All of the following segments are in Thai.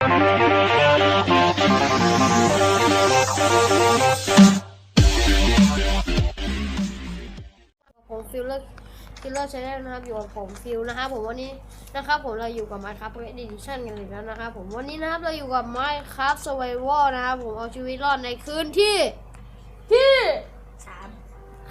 ผมฟิลเลอร์ฟิลเลอร์ชแนลนะครับอยู่กับผมฟิลนะครับผมวันนี้นะครับผมเราอยู่กับ Minecraft Pocket Edition กันอีกแล้วนะครับผมวันนี้นะครับเราอยู่กับ Minecraft Survival นะครับผมเอาชีวิตรอดในคืนที่ที่สาม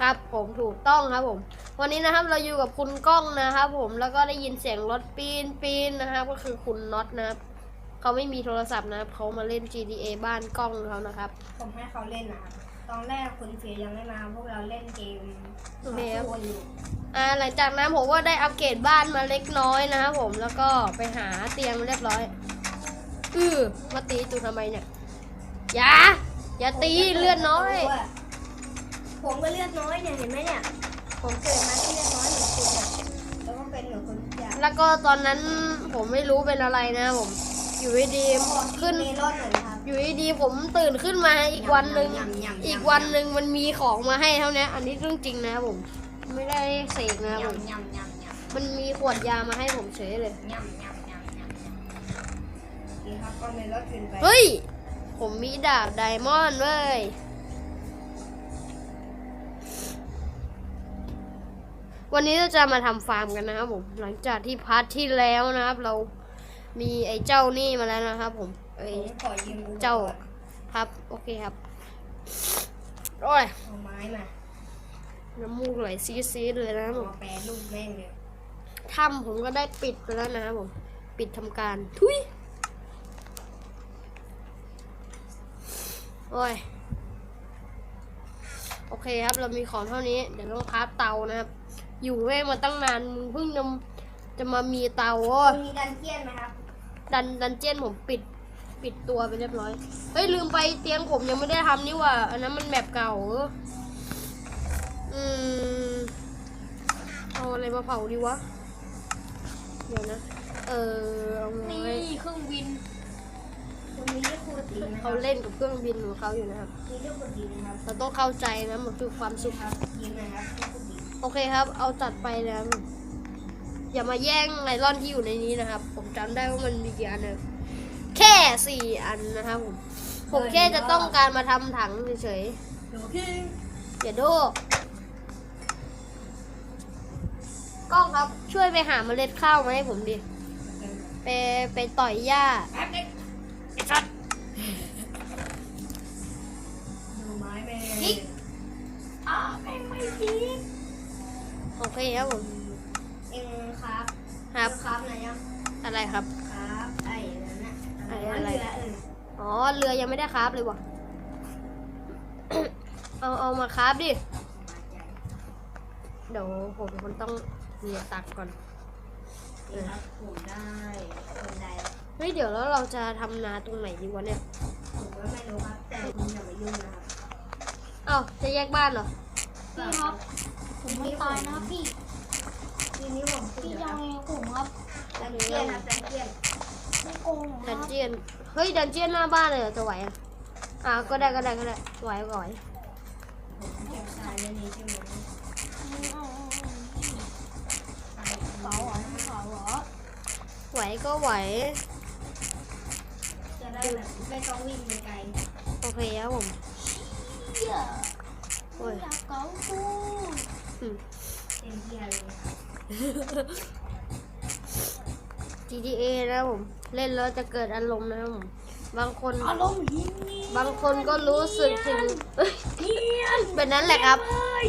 ครับผมถูกต้องครับผม วันนี้นะครับเราอยู่กับคุณก้องนะครับผมแล้วก็ได้ยินเสียงรถปีนปีนนะครับก็คือคุณน็อตนะครับ เขาไม่มีโทรศัพท์นะครับเขามาเล่น GTA บ้านกล้องเขานะครับ ผมให้เขาเล่นนะครับตอนแรกคุณเฟียยังไม่มาพวกเราเล่นเกมโอเคครับต่อสู้อยู่อ่าหลังจากนั้นผมก็ได้อัปเกรดบ้านมาเล็กน้อยนะครับผมแล้วก็ไปหาเตียงเรียบร้อยอือมาตีตูทำไมเนี่ยอย่าอย่าตีเลือดน้อย ผมก็เลือดน้อยเนี่ยเห็นไหมเนี่ยผมเกิดมาที่เลือดน้อยเหมือนคุณเนี่ยแล้วก็เป็นเหมือนคนทุกอย่างแล้วก็ตอนนั้นผมไม่รู้เป็นอะไรนะผม อยู่ดีๆขึ้นมลอนหน่อยนะครับ อยู่ดีๆผมตื่นขึ้นมาอีกวันหนึ่ง ยำยำยำ อีกวันหนึ่งมันมีของมาให้เท่านี้อันนี้เรื่องจริงนะครับผม ไม่ได้เสกนะครับผม ยำยำยำมันมีขวดยามาให้ผมเฉยเลย ยำยำยำยำนี่ครับก็เมลอนขึ้นไปเฮ้ย ผมมีดาบไดมอนด์เว้ย วันนี้เราจะมาทำฟาร์มกันนะครับผม หลังจากที่พาร์ทที่แล้วนะครับ เรา มีไอ้เจ้านี่มาแล้วนะครับ ผมไอ้ผมขอยืมอุปกรณ์เจ้าครับ โอเคครับโอ้ยเอาไม้มาน้ำมูกไหลซีดๆเลยนะครับผมเอาแปรรูปแม่งเลยถ้ำผมก็ได้ปิดไปแล้วนะครับผม ปิดทำการ ทุยโอ้ย โอเคครับ เรามีของเท่านี้ เดี๋ยวต้องคราฟเตานะครับ อยู่แม่งมาตั้งนาน มึงเพิ่งจะจะมามีเตาโอ้ยมีดันเจียนไหมครับ ดันดันเจียนผมปิดปิดตัวไปเรียบร้อย เฮ้ย ลืมไปเตียงผมยังไม่ได้ทำนี่หว่า อันนั้นมันแบบเก่าเอออืม เอาอะไรมาเผาดีวะ เดี๋ยวนะ เออเอาไว้เครื่องบินคุณมีลูกคูตีนะครัเขาบเล่นกับเครื่องบินของเขาอยู่นะครับมีลูกคูตีนะครับเราต้องเข้าใจนะมันคือความสุขครับยิงนะครับลูกคูตีโอเคครับ เอาจัดไปแล้ว อย่ามาแย่งไอรอนที่อยู่ในนี้นะครับ ผมจำได้ว่ามันมีกี่อันนะแค่สี่อันนะครับผมผมแค่จะต้องการมาทำถังเฉยโอเคๆอย่าโดกล้องครับช่วยไปหาเมล็ดข้าวมาให้ผมดิไปไปต่อยหญ้าแป๊บนึงไอ้สัตว์ดูไม้แม่ยิงอ้าวแม่งไม่ยิงโอเคครับผมเอ็ง ครับครับครับไหนยังอะไรครับ ครับไอ้นั่นน่ะไอ้อะไรเรือเอออ๋อเรือยังไม่ได้คราฟเลยว่ะ เอาเอามาคราฟดิ เดี๋ยวผมมันต้องมีตักก่อน นี่ครับผมได้คนใดเฮ้ยเดี๋ยวแล้วเราจะทำนาตรงไหนดีวะเนี่ย ผมก็ไม่รู้ครับ แต่คุณอย่ามายุ่งนะครับเอ้าจะแยกบ้านเหรอ พี่ครับ ผมไม่ตายนะครับพี่ ทีนี้ผมคุยพี่นะคยัรับงไงผมครับดันเจียนครับดันเจียนไม่โกงนะคดัรันบเจียน เฮ้ย ดันเจียนหน้าบ้านเลยเหรอจะไหวอะอ่าก็ได้ก็ได้ก็ได้ไหวก็ไหวผมเก็บทรายในนี้ใช่ไหมเป๋าเหรอเป๋าเหรอไหวก็ไหว จะได้แบบไม่ต้องวิ่งไปไกลโอเคครับผมเหี้ยโอ้ยอยากเกากูอืมเต็มที่เลย GTA นะครับผม เล่นแล้วจะเกิดอารมณ์นะครับผม บางคน อารมณ์หินนี่บางคนก็รู้สึกถึงเอ้ยเนียนแบบนั้นแหละครับเฮ้ย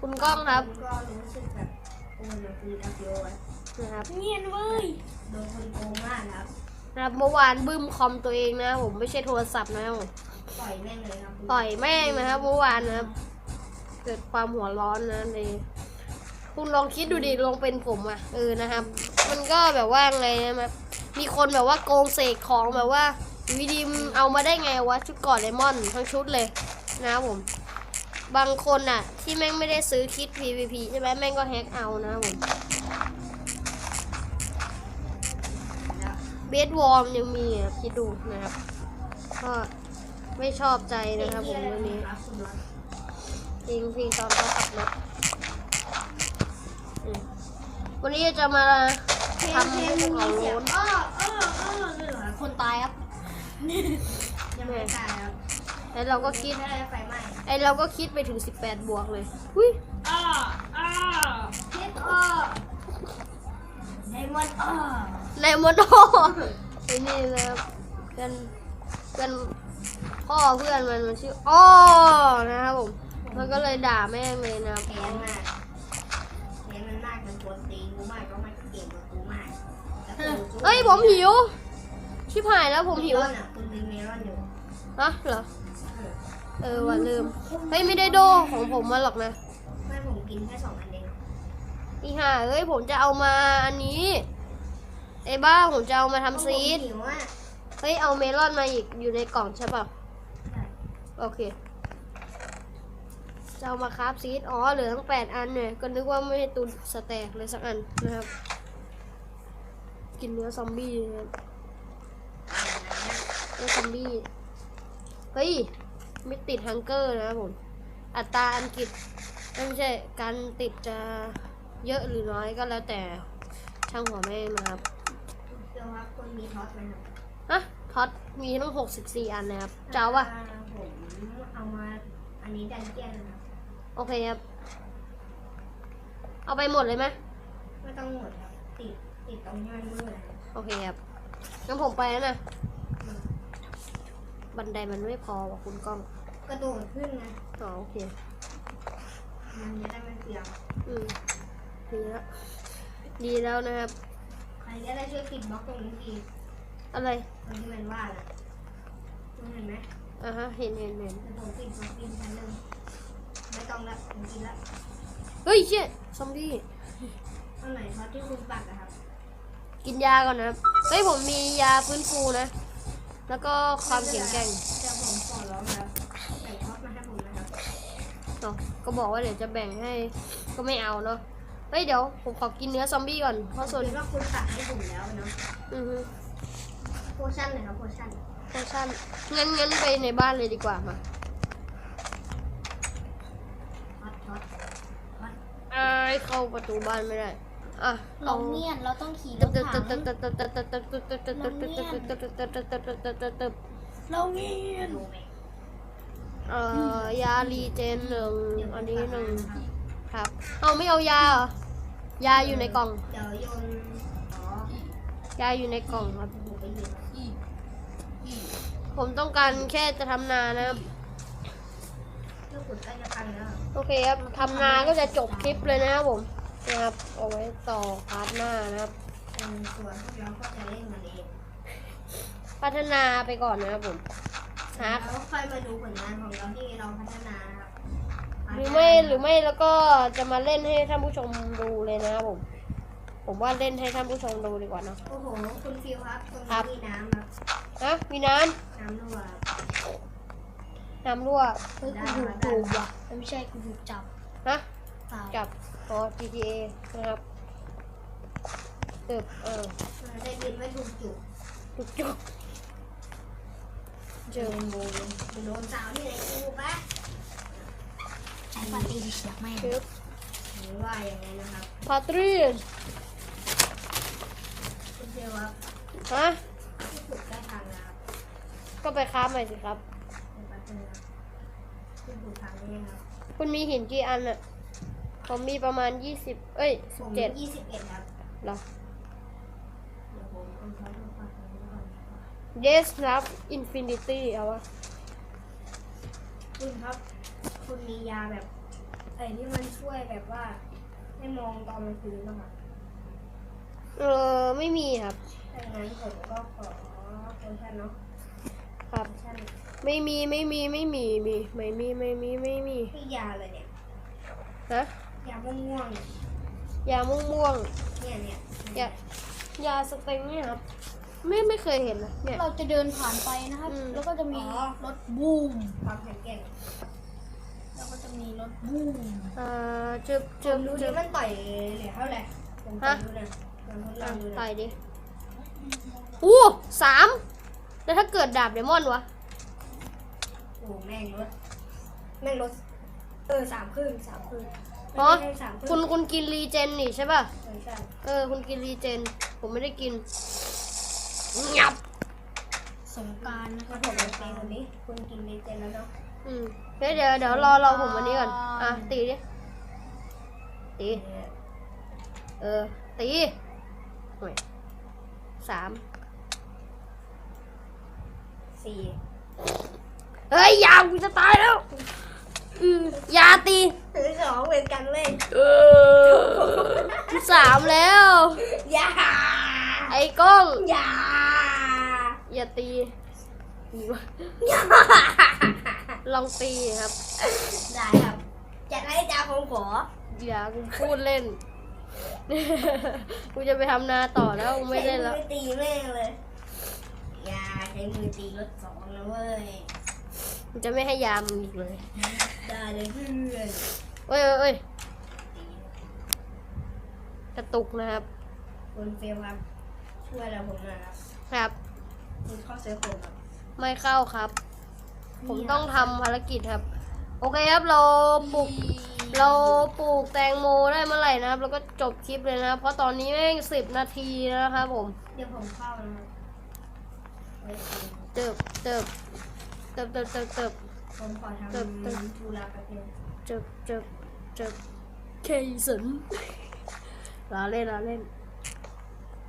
คุณก้องครับผมก็รู้สึกแบบโอ้ยมันคือดับเบิลไว้นะครับเนียนเว้ยโดนคนโกงมากนะครับนะครับเมื่อวานบึ้มคอมตัวเองนะผมไม่ใช่โทรศัพท์นะครับผมปล่อยแม่งเลยครับต่อยแม่งนะครับเมื่อวานนะครับ เกิดความหัวร้อนนะใน คุณลองคิดดูดิลองเป็นผมอะเออนะครับ มันก็แบบว่าไงนะครับมีคนแบบว่าโกงเสกของแบบว่าอยู่ดีมเอามาได้ไงวะชุดก่อนเลมอนทั้งชุดเลยนะครับผม บางคนอะที่แม่งไม่ได้ซื้อคิด PVP ใช่ไหมแม่งก็แฮกเอานะครับผมเบสวอร์มยังมีอะคิดดูนะครับก็ไม่ชอบใจนะครับผมเรื่องนี้ครับคุณน็อตจริงตอนเขาขับรถ วันนี้จะมาทำภูเขาโล้นอ้ออ้ออ้อเลยเหรอายครับยังไม่ตายครับแล้วเราก็คิดไม่ได้ไฟไหม้ไอเราก็คิดไปถึง 18 บวกเลยอุ้ยอ้าอ้าคิดอ้อไดมอนด์อ้อในมดโตไอ้นี่นะครับเพื่อนเพื่อนพ่อเพื่อนมันมันชื่ออ้อนะครับผมมันก็เลยด่าแม่งเลยนะครับแค้นมาก เฮ้ยผมหิว ชิบหายแล้วผมหิวเมลอนอะคุณดึงเมลอนอยู่ฮะเหรอเออเออว่าลืม เฮ้ยไม่ได้โดของผมมาหรอกนะไม่ผมกินแค่สองอันเองอีห่าเอ้ยผมจะเอามาอันนี้ไอ้บ้าผมจะเอามาทำซีดผมหิวอะเฮ้ยเอาเมลอนมาอีกอยู่ในกล่องใช่ป่ะใช่โอเคจะเอามาคราฟซีดอ๋อเหลือทั้งแปดอันเนี่ยก็นึกว่าไม่ให้ตุนสแต็กเลยสักอันนะครับ กินเนื้อซอมบี้นะครับเนื้อซอมบี้ เฮ้ย ไม่ติดฮังเกอร์นะครับผม อัตราอังกฤษไม่ใช่ การติดจะเยอะหรือน้อยก็แล้วแต่ช่างหัวแม่งนะครับเดี๋ยวครับคุณมีท็อตไหมครับฮะท็อตมีทั้ง64อันนะครับ เจ้าว่ะผมเอามาอันนี้ดันเจียนนะครับ โอเคครับ เอาไปหมดเลยไหมไม่ต้องหมดครับ ติดติดตรงย่อยมือนะครับโอเคครับงั้นผมไปแล้วนะ บันไดมันไม่พอว่ะคุณกล้องกระโดดขึ้นนะ อ๋อโอเค มันจะได้ไม่เปลี่ยวอืมดีแล้วดีแล้วนะครับ ใครจะได้ช่วยปิดบล็อกตรงนี้ทีอะไรตรงที่มันว่าน่ะคุณเห็นไหมอะฮะ เห็นเห็นเห็นเดี๋ยวผมปิดบล็อกปิดชั้นหนึ่งไม่ต้องละผมกินละเฮ้ยเชี่ยซอมบี้ตรงไหนท็อตที่คุณปักอะครับ กินยาก่อนนะครับเฮ้ยผมมียาฟื้นฟูนะ แล้วก็ความแข็งแกร่งเดี๋ยวผมขอร้องครับใส่ท็อตมาให้ผมนะครับเนาะก็บอกว่าเดี๋ยวจะแบ่งให้ก็ไม่เอาเนาะเฮ้ยเดี๋ยวผมขอกินเนื้อซอมบี้ก่อนเพราะส่วนคิดว่าคุณปักให้ผมแล้วเนาะอือฮึโพชั่นเลยครับโพชั่นโพชั่นงั้นงั้นไปในบ้านเลยดีกว่ามาท็อตท็อตท็อตอ้ายเข้าประตูบ้านไม่ได้ อะลองเนียนเราต้องขี่รถถังลองเนียนเอ่อยารีเจนหนึ่งอันนี้หนึ่งครับเอาไม่เอายาเหรอยาอยู่ในกล่องยาอยู่ในกล่องครับ ผมต้องการแค่จะทำนานะครับโอเคครับทำนาก็จะจบคลิปเลยนะครับผม นะครับ เอาไว้ต่อพาร์ทหน้านะครับเป็นส่วนที่เราก็จะเล่นมันเองพัฒนาไปก่อนนะครับผมหา แล้วค่อยมาดูผลงานของเราที่เราพัฒนานะครับหรือไม่หรือไม่แล้วก็จะมาเล่นให้ท่านผู้ชมดูเลยนะครับผม ผมว่าเล่นให้ท่านผู้ชมดูดีกว่าเนอะ โอ้โหคุณฟิวครับตรงครันี้บ มีน้ำครับฮะมีน้น้ำรั่วำน้ำรั่วเฮ้ยกูถูกจูบว่ะไม่ใช่กูถูกจับฮะเปล่ากับ พอ GTA นะครับตึบเออได้ยินไม่ถูกจุดจุกจุกเจเจออโมโดนสาวที่ไหนกูปะใช้ปาตีเสียบแม่งตึบหรือว่าอย่างไรนะครับพาตรีนคุณฟิวครับฮะที่ขุดใกล้ทางนะครับก็ไปค้าใหม่สิครับในปัตตานีครับคุณขุดทางนี้ครับคุณมีหินกี่อันอะ ผมมีประมาณยี่สิบเอ้ยผสิบมเจ็ดยี่สิบเอ็ดครับเหรอเดี๋ยวผมเอาช้อนมาปักตรงนี้ก่อน Yes ครับ Infinity เอาวะคุณครับ คุณมียาแบบไอ้ที่มันช่วยแบบว่า ให้มองตอนกลางคืนบ้างครับเออไม่มีครับถ้าอย่างนั้นผมก็ขอโพชั่นเนาะครับโพชั่นไม่มีไม่มีไม่มีมีไม่มีไม่มีไม่มีที่ยาเลยเนี่ยฮะ ยาม่วงๆเนี่ยยาม่วงม่วงเนี่ยเนี่ยยายาสเต็งเนี่ยครับ ไม่ไม่เคยเห็นนะเนี่ย เราจะเดินผ่านไปนะครับ อืม แล้วก็จะมีรถบูมความแข็งแกร่งแล้วก็จะมีรถบูมอ่าจึบผจึบมดูจึดิบมันต่อยเหลือเท่าไหร่ผมฮะดูนะลองทดลอะองดูนะต่อยดิอู้สามแล้วถ้าเกิดดาบเดมอนวะโอ้แม่งรถแม่งรถเออสามครึ่งสามครึ่ง อ๋อไม่ใช่สามครึ่งคุณคุณกินรีเจนนี่ใช่ป่ะ เออใช่เออ คุณกินรีเจน ผมไม่ได้กินงับ สงกรารนะคถ้ารับผมเป็นคนนี้คุณกินเลเจนแล้วเนาะอืมเฮ้ยเดี๋ยวเดี๋ยวรอรอผมวันนี้ก่อน อะ ตีดิ ตี เออ ตีหน่วยสาม สี่เฮ้ยอยากูจะตายแล้ว อืมอยาตีหรือสองเหมือนกันเลยเออสามแล้วอย่าไอ้กล้องอย่าอย่าตีตีวะลองตีครับ ได้ครับจะให้จ้าผมขออย่ากูพูดเล่น กูจะไปทำนาต่อแล้วกูไม่เล่นแล้ว ใช้มือตีแม่งเลยอย่าใช้มือตีรถสองนะเว้ย กูจะไม่ให้ยามงอีกเลยได้เลยเพื่อนเอ้ยเอ้ยเอ้ยตีกระตุกนะครับคุณเฟลครับช่วยเราผมหน่อยครับครับคุณเข้าเซิร์ฟผมครับไม่เข้าครับ ผมต้องทำภารกิจครับ โอเคครับเราปลูกเราปลูกแตงโมได้เมื่อไหร่นะครับ แล้วก็จบคลิปเลยนะครับ เพราะตอนนี้แม่งสิบนาทีแล้วนะครับผม เดี๋ยวผมเข้านะครับไว้ตีเติบเติบ เติบเติบเติบเติบ ผมขอทตึ๊บตึ๊บำธุระแป๊บนึงเติบเติบเติบเคสันลาเล่นลาเล่น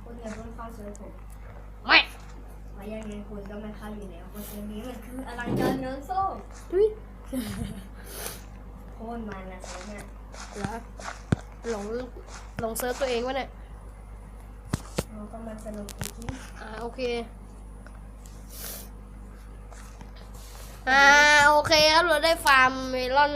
คุณอย่าเพิ่งเข้าเซิร์ฟผมไม่มายังไงคุณก็ไม่เข้าอยู่แล้วเพราะเซิร์ฟนี้มันคืออลังการเนินโซ่ทุยโคตรมันนะเซิร์ฟเนี่ยเหรอหลงหลงเซิร์ฟตัวเองวะเนี่ยเราก็มันสนุกดีที่อ่าโอเค อ่าโอเคครับเราได้ฟาร์มเมลอน